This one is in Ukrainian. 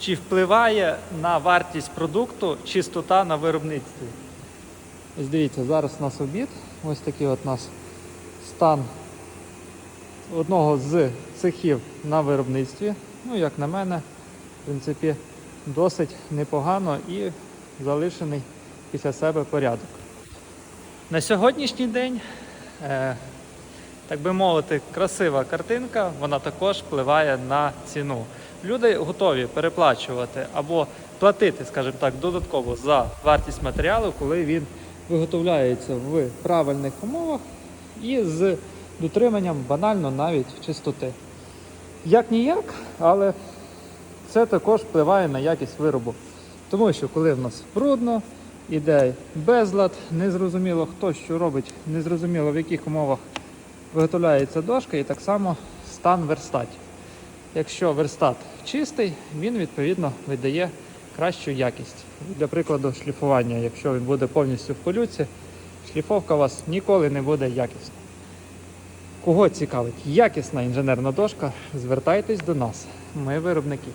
Чи впливає на вартість продукту чистота на виробництві? Ось дивіться, зараз у нас обід. Ось такий от у нас стан одного з цехів на виробництві. Ну, як на мене, в принципі, досить непогано і залишений після себе порядок. На сьогоднішній день, е, так би мовити, красива картинка, вона також впливає на ціну. Люди готові переплачувати або платити, скажімо так, додатково за вартість матеріалу, коли він виготовляється в правильних умовах і з дотриманням банально навіть чистоти. Як ніяк, але це також впливає на якість виробу. Тому що коли в нас брудно, іде безлад, незрозуміло хто що робить, незрозуміло в яких умовах виготовляється дошка, і так само стан верстатів. Якщо верстат чистий, він відповідно видає кращу якість. Для прикладу, шліфування, якщо він буде повністю в полюці, шліфовка у вас ніколи не буде якісна. Кого цікавить якісна інженерна дошка, звертайтесь до нас. Ми виробники.